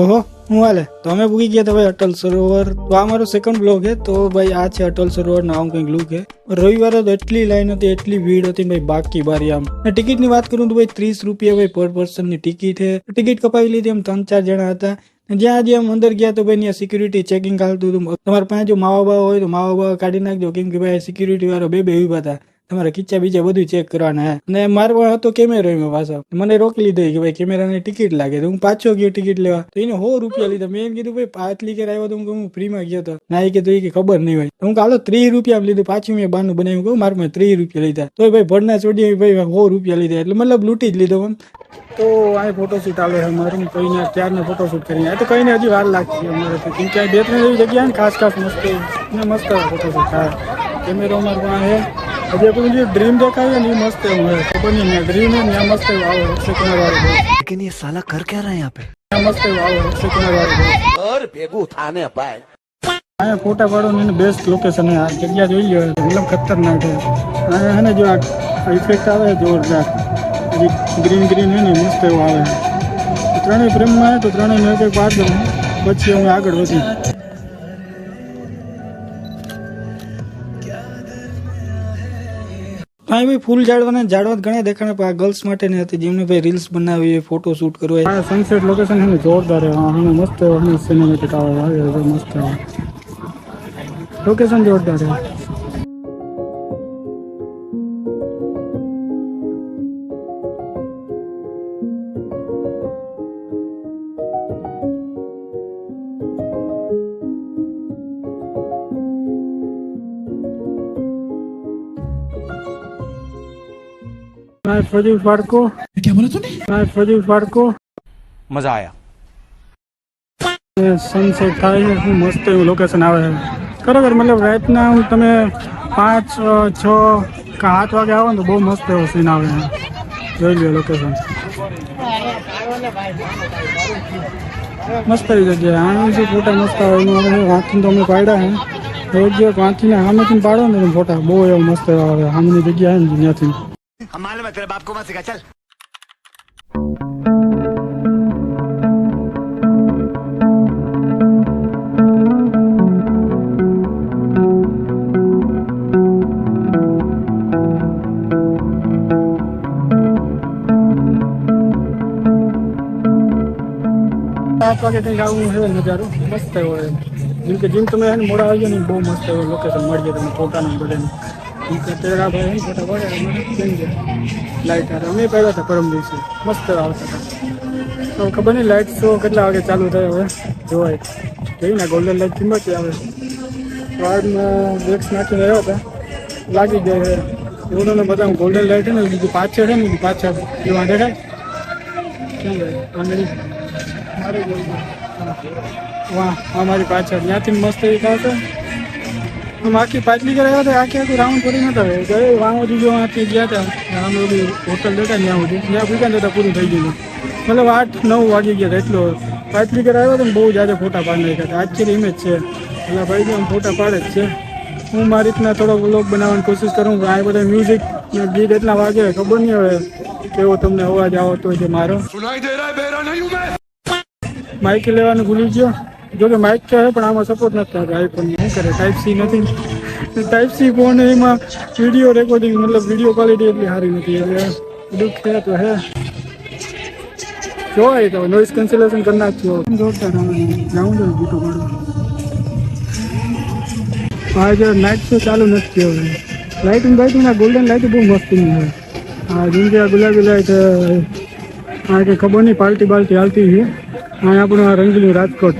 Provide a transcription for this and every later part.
ઓહો, હું હાલે. તો અમે પૂગી ગયા હતા ભાઈ અટલ સરોવર. તો આ મારો સેકન્ડ બ્લોગ હે, તો ભાઈ આ છે અટલ સરોવર નામ કંઈક લુક હે. રવિવારે તો એટલી લાઈન હતી, એટલી ભીડ હતી ભાઈ બાકી બારી આમ. ને ટિકિટની વાત કરું તો ભાઈ ત્રીસ રૂપિયા ભાઈ પર પર્સનની ટિકિટ હે. ટિકિટ કપાવી લીધી એમ ત્રણ ચાર જણા હતા. જ્યાં જે આમ અંદર ગયા તો ભાઈ ત્યાં સિક્યુરિટી ચેકિંગ ચાલતું હતું. તમારે પાસે જો માવા બાવા હોય તો માવા બાવા કાઢી નાખજો, કેમ કે ભાઈ સિક્યુરિટી વાળો બે બે ઊભા હતા. તમારે ખીચા બીજા બધું ચેક કરવાના હે ને મારે પણ હતો કેમેરો એમાં પાછો મને રોકી લીધો કે ભાઈ કેમેરાની ટિકિટ લાગે તો હું પાછો ગયો ટિકિટ લેવા તો એને સો રૂપિયા લીધા મેં એમ કીધું ભાઈ પાટલી કે આવ્યો તો હું કહું હું ફ્રીમાં ગયો તો ના એ કે તો એ કે ખબર નહીં હોય તો હું કાલો ત્રીસ રૂપિયા લીધું પાછું મેં બાનું બનાવ્યું કહું મારે મેં ત્રીસ રૂપિયા લીધા તો ભાઈ ભરના ચોડી ભાઈ સો રૂપિયા લીધા એટલે મતલબ લૂંટી જ લીધો આમ તો આ ફોટોશૂટ આવે છે મારું કઈને ક્યારને ફોટોશૂટ કરીને આ તો કઈને હજી વાર લાગશે અમારે તો કેમ કે આ બે ત્રણ એવી જગ્યા ને ખાસ ખાસ મસ્ત ને મસ્ત ફોટોશૂટ થાય કેમેરો અમારે પાસે છે હજી આપણું જે ડ્રીમ દેખાય ને એ મસ્ત એવું હોય ખબર નહીં ત્યાં ડ્રીમ ને ત્યાં મસ્ત એવું આવે અક્ષય કુમાર વાળું હોય. लेकिन ये साला कर क्या रहा है यहाँ पे ત્યાં મસ્ત એવું આવે અક્ષય કુમાર વાળું હોય. और भेगू थाने भाई અહીંયા ફોટા પાડવાનું એનું બેસ્ટ લોકેશન છે આ જગ્યા જોઈ લો મતલબ ખતરનાક છે અહીંયા છે ને જો આ ઇફેક્ટ આવે છે જોરદાર હજી ગ્રીન ગ્રીન છે ને મસ્ત એવું આવે છે ત્રણેય ફ્રેમમાં તો ત્રણેય મેં કંઈક પાડ દઉં પછી અમે આગળ વધી હા ભાઈ, ફૂલ ઝાડવાના ઝાડવા ઘણા દેખાણા, પણ આ ગર્લ્સ માટે ને હતી. જેમને ભાઈ રીલ્સ બનાવી ફોટો શૂટ કરવો આ સનસેટ લોકેશન છે જોરદાર હા મસ્ત સિનેમેટિક આવે મસ્ત. લોકેશન જોરદાર છે. मैं फजील फाड़को क्या बोला तूने मैं फजील फाड़को मजा आया સનસેટ થાય છે શું મસ્ત એવું લોકેશન આવે છે ખરેખર મતલબ રાતના હું તમે પાંચ અ, છ કે સાત વાગે આવો ને તો બહુ મસ્ત એવો સીન આવે છે જોઈ લ્યો લોકેશન મસ્ત એવી જગ્યા આનું શું ફોટા મસ્ત આવે એનું આપણે વાંચીને તો અમે પાડ્યા છે એક જે વાંચીને સામેથી પાડો ને તો ફોટા બહુ એવો મસ્ત એવા આવે સામેની જગ્યા છે ને ત્યાંથી हम मालूम है तेरे बाप को मत सिखा चल સાત વાગે કંઈક આવું છે નજારો મસ્ત એવો છે જેમ કે જેમ તમે એને મોડા આવી ને બહુ મસ્ત એવો લોકેશન મળી જાય તમે ફોટાનું બધાનું જેમ ભાઈ અમે પડ્યા હતા પરમ દિવસે મસ્ત આવતા ખબર નહીં લાઇટ શો કેટલા વાગે ચાલુ થાય હવે? જોવાય. જોઈ ને ગોલ્ડન લાઇટ કિંમત આવે. વાર્ડમાં બ્રેક્સ નાખીને આવ્યા હતા. લાગી ગયા છે. એવું તમને બધા ગોલ્ડન લાઇટ છે ને, બીજું પાછળ છે ને, બીજું પાછળ. એવા મારી ગઈ. વાહ, આ મારી પાછળ. ત્યાંથી મસ્ત એવી કાંતો આમ આખી પાટલી કરાવ્યા હતા આખી આખું રાઉન્ડ કરી નતા થાય ગયે વાં સુધી જો આથી ગયા હતા. આમ બધી હોટલ દેતા ત્યાં સુધી. ત્યાં પૂછ્યા ને ત્યાં પૂરું થઈ ગયું મતલબ આઠ નવ વાગી ગયા હતા એટલો. પાટલી કરાવ્યા હતા ને બહુ જાજા ફોટા પાડી નાખ્યા હતા. આજની ઇમેજ છે. એટલે ભાઈ આમ ફોટા પાડે જ છે. હું મારી રીતના થોડો વ્લોગ બનાવવાની કોશિશ કરું. આ બધા મ્યુઝિક ગીત એટલા વાગે ખબર નહીં હવે કેવો તમને અવાજ આવતો હોય છે મારો. માઇક લેવાનું ભૂલી ગયો. જો કે માઇક તો છે પણ આમાં સપોર્ટ નથી થતો. આઈફોન શું કરે? ટાઈપ સી નથી. ટાઈપ સી ફોન એમાં વીડિયો રેકોર્ડિંગ મતલબ વીડિયો ક્વોલિટી એટલી સારી નથી. એટલે દુઃખ છે તો હે. જોવાય તો નોઇઝ કેન્સલેશન કરી નાખજો. જોરદાર જાઉં છું ગીતો પાડું. હા જો નાઇટ શો ચાલુ નથી હવે. લાઇટિંગ બાઇટિંગ ગોલ્ડન લાઇટ બહુ મસ્તી છે. હા જેમ કે આ ગુલાબી લાઇટ હા કે ખબર નહીં, પાલ્ટી બાલ્ટી હાલતી છે. અને આપણું આ રંગીલું રાજકોટ.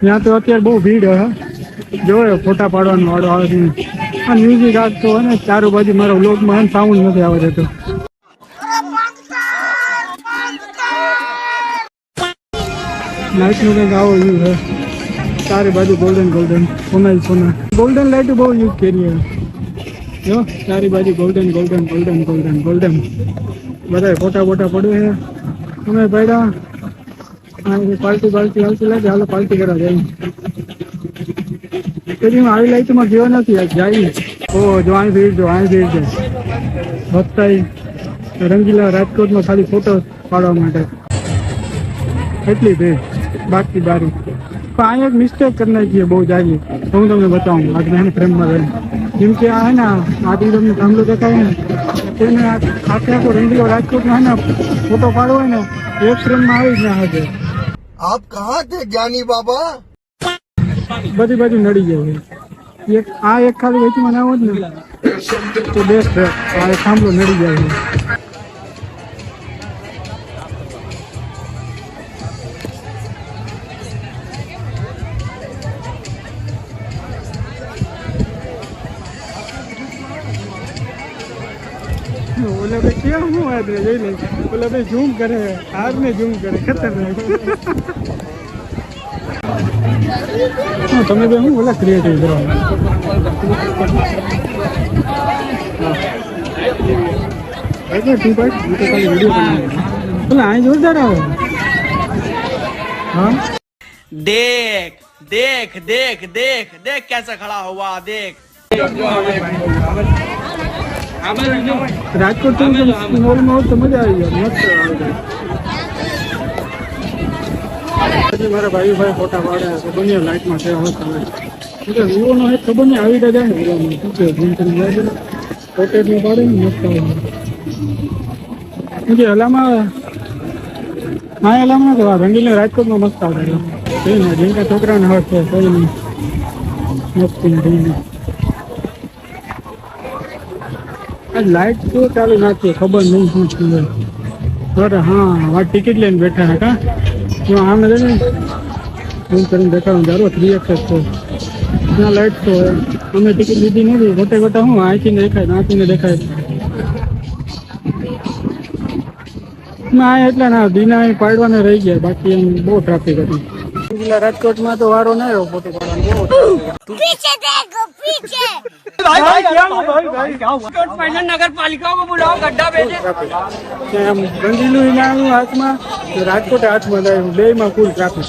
ત્યાં તો અત્યારે બહુ ભીડ, હે. જોયો, ફોટા પાડવાનો વાળો આવે છે. આ મ્યુઝિક આવતો હોય ને, ચારો બાજુ મારા વ્લોગમાં સાઉન્ડ નથી આવે જતો લાઇટનું કંઈક આવો યુઝ છે. ચારે બાજુ ગોલ્ડન ગોલ્ડન સોના સોના. ગોલ્ડન લાઇટ બહુ યુઝ કરીએ. જો, ચારે બાજુ golden golden golden golden golden બધા ફોટા ફોટા પડ્યું છે. અમે પડ્યા. પાર્ટી પાર્ટી હાલતી લાગે, હાલો પાર્ટી કરવા જાય હું આવી લાઈટમાં ગયો નથી આજ, જાય ઓ, જો અહીં ભીડ, જો અહીં ભીડ છે. ભક્તાઈ રંગીલા રાજકોટમાં ખાલી ફોટો પાડવા માટે. એટલી ભીડ, બાકી દારૂ. પણ અહીંયા એક મિસ્ટેક કરી નાખી બહુ જાજી તો હું તમને બતાવું, આજે મેં ફ્રેમમાં રહે જેમ કે આ હે ને, આ તમને થાંભલો દેખાય ને, તેને આખે આખો રેન્ડિયો રાજકોટમાં હે ને ફોટો પાડવો હોય ને એક ફ્રેમમાં આવી જ ના હશે. આપ કહા થે જ્ઞાની બાબા બધી બાજુ નડી જાય એક આ એક ખાલી વેચી આવો જ ને, તો બેસ્ટ આ એક સાંભળો, નડી જાય છે ઓલા ભાઈ કેમ શું વાત છે જોઈ લે ઓલા ભાઈ ઝૂમ કરે હાર ને ઝૂમ કરે ખતરનાક હા, તમે બે હું ઓલા ક્રિએટિવ કરો એટલે તું ભાઈ હું તો ખાલી વિડીયો બનાવું ઓલા અહીં જોરદાર આવે હા देख देख देख देख देख कैसा खड़ा हुआ देख રાજકોટ હોત તો મજા આવી જાય મસ્ત આવી મારા ભાઈ ભાઈ ફોટા પાડ્યા છે બંને લાઈટમાં છે હવે તમે. વિવોનો એક ખબર નહીં આવી જાય ને વિવોનો શું છે ઝૂમ જાય પોકેટમાં પાડે ને મસ્ત આવે છે. હલામાં હા હલામાં તો રંગીને રાજકોટમાં મસ્ત આવે છે. ને જેમ છોકરાને હક છે કોઈ નહીં. મસ્તી રહીને લાઈટ તો ચાલુ નાખીએ ખબર નહીં શું થયું અરે હા આ ટિકિટ લઈને બેઠા હતા કા જો આમે છે ને ફોન કરીને દેખાડું જારો થ્રી એક્સેસ છે ત્યાં લાઈટ તો હોય અમે ટિકિટ લીધી નથી ગોટે ગોટા હું અહીંથી દેખાય ત્યાંથી દેખાય ના એટલા ના દીના અહીં પાડવાને રહી ગયા બાકી એમ બહુ ટ્રાફિક હતી પેલા રાજકોટમાં તો વારો ના રહ્યો ફોટો નગરપાલિકા બોલાવો બોલાઓ ગड्ढा ઇનામ હાથમાં રાજકોટ હાથમાં બે માં કુલ ટ્રાફિક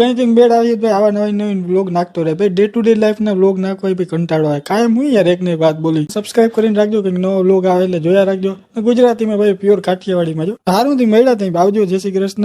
કંઈ કંઈક બેડ આવી ભાઈ આવા નવી નવી બ્લોગ નાખતો રહે. ભાઈ ડે ટુ ડે લાઈફના ના નાખવા નાખો ભાઈ કંટાળો આવે. કાયમ હું યાર એક ને વાત બોલી. સબસ્ક્રાઇબ કરીને રાખજો, કંઈક નવો બ્લોગ આવે એટલે જોયા રાખજો. ગુજરાતીમાં ભાઈ પ્યોર કાઠિયાવાડીમાં જો. સારું થી મળ્યા ત્યાં. આવજો, જય શ્રી કૃષ્ણ.